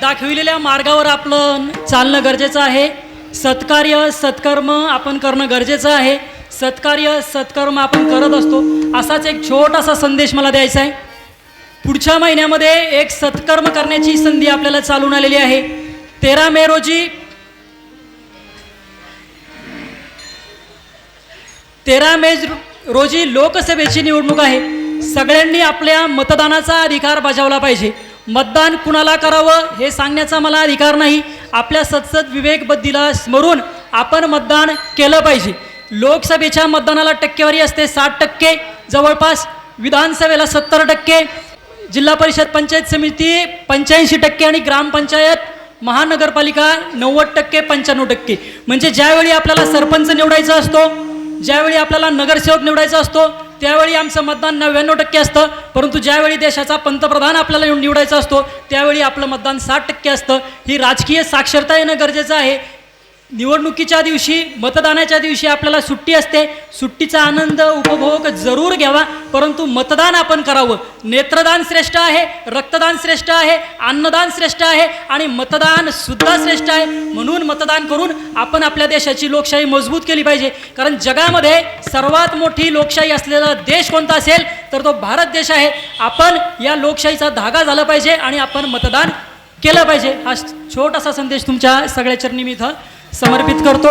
दाखविलेल्या मार्गावर आपलं चालणं गरजेचं आहे. सत्कार्य सत्कर्म आपण करणं गरजेचं आहे. सत्कार्य सत्कर्म आपण करत असतो. असाच एक छोटासा संदेश मला द्यायचा आहे. पुढच्या महिन्यामध्ये एक सत्कर्म करण्याची संधी आपल्याला चालून आलेली आहे. तेरा मे रोजी तेरा मे रोजी लोकसभेची निवडणूक आहे. सगळ्यांनी आपल्या मतदानाचा अधिकार बजावला पाहिजे. मतदान कुणाला करावं हे सांगण्याचा मला अधिकार नाही. आपल्या सतसत विवेकबद्धीला स्मरून आपण मतदान केलं पाहिजे. लोकसभेच्या मतदानाला टक्केवारी असते साठ टक्के जवळपास विधानसभेला सत्तर टक्के जिल्हा परिषद पंचायत समिती पंच्याऐंशी टक्के आणि ग्रामपंचायत महानगरपालिका नव्वद टक्के पंच्याण्णव टक्के. म्हणजे ज्यावेळी आपल्याला सरपंच निवडायचा असतो ज्यावेळी आपल्याला नगरसेवक निवडायचा असतो त्यावेळी आमचं मतदान नव्याण्णव टक्के असतं परंतु ज्यावेळी देशाचा पंतप्रधान आपल्याला निवडायचा असतो त्यावेळी आपलं मतदान साठ टक्के असतं. ही राजकीय साक्षरता येणं गरजेचं आहे. निवडणुकीच्या दिवशी मतदानाच्या दिवशी आपल्याला सुट्टी असते. सुट्टीचा आनंद उपभोग जरूर घ्यावा परंतु मतदान आपण करावं. नेत्रदान श्रेष्ठ आहे रक्तदान श्रेष्ठ आहे अन्नदान श्रेष्ठ आहे आणि मतदान सुद्धा श्रेष्ठ आहे. म्हणून मतदान करून आपण आपल्या देशाची लोकशाही मजबूत केली पाहिजे. कारण जगामध्ये सर्वात मोठी लोकशाही असलेला देश कोणता असेल तर तो भारत देश आहे. आपण या लोकशाहीचा धागा झाला पाहिजे आणि आपण मतदान केलं पाहिजे. हा छोटासा संदेश तुमच्या सगळ्या चरणी मी इथं समर्पित करतो.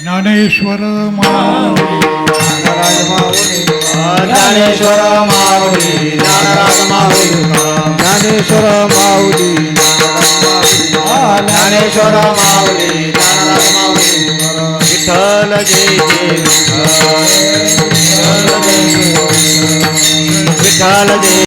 ज्ञानेश्वर ज्ञानेश्वर माऊली ज्ञानेश्वर माऊली ज्ञानेश्वर माऊली विठ्ठल जय विठ्ठल विठ्ठल जय